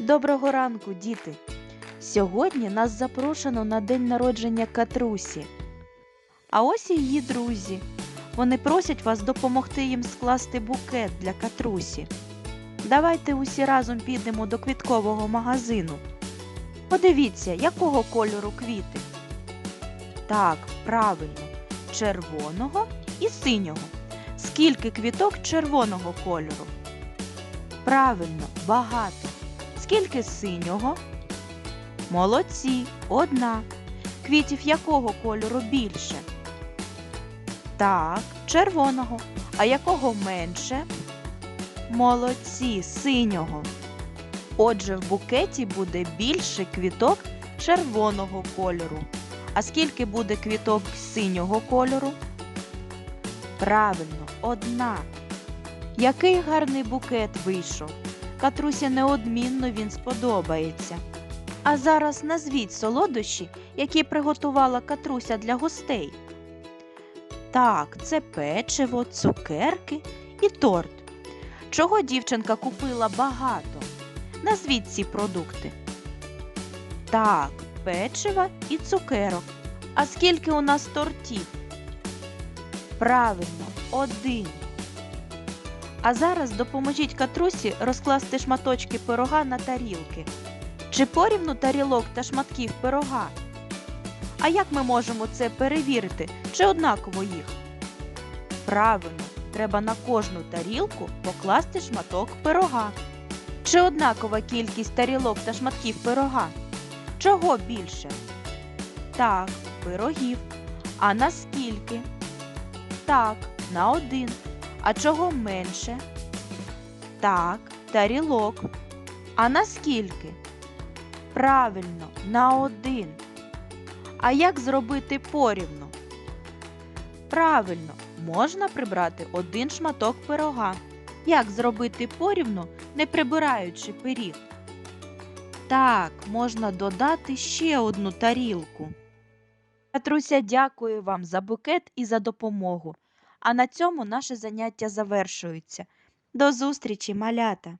Доброго ранку, діти! Сьогодні нас запрошено на день народження Катрусі. А ось і її друзі. Вони просять вас допомогти їм скласти букет для Катрусі. Давайте усі разом підемо до квіткового магазину. Подивіться, якого кольору квіти. Так, правильно, червоного і синього. Скільки квіток червоного кольору? Правильно, багато. Скільки синього? Молодці, одна. Квітів якого кольору більше? Так, червоного. А якого менше? Молодці, синього. Отже, в букеті буде більше квіток червоного кольору. А скільки буде квіток синього кольору? Правильно, одна. Який гарний букет вийшов. Катрусі неодмінно він сподобається. А зараз назвіть солодощі, які приготувала Катруся для гостей. Так, це печиво, цукерки і торт. Чого дівчинка купила багато? Назвіть ці продукти. Так, печива і цукерок. А скільки у нас тортів? Правильно, один. А зараз допоможіть Катрусі розкласти шматочки пирога на тарілки. Чи порівну тарілок та шматків пирога? А як ми можемо це перевірити? Чи однаково їх? Правильно, треба на кожну тарілку покласти шматок пирога. Чи однакова кількість тарілок та шматків пирога? Чого більше? Так, пирогів. А наскільки? Так, на один. А чого менше? Так, тарілок. А наскільки? Правильно, на один. А як зробити порівну? Правильно, можна прибрати один шматок пирога. Як зробити порівну, не прибираючи пиріг? Так, можна додати ще одну тарілку. Катруся дякую вам за букет і за допомогу. А на цьому наше заняття завершується. До зустрічі, малята!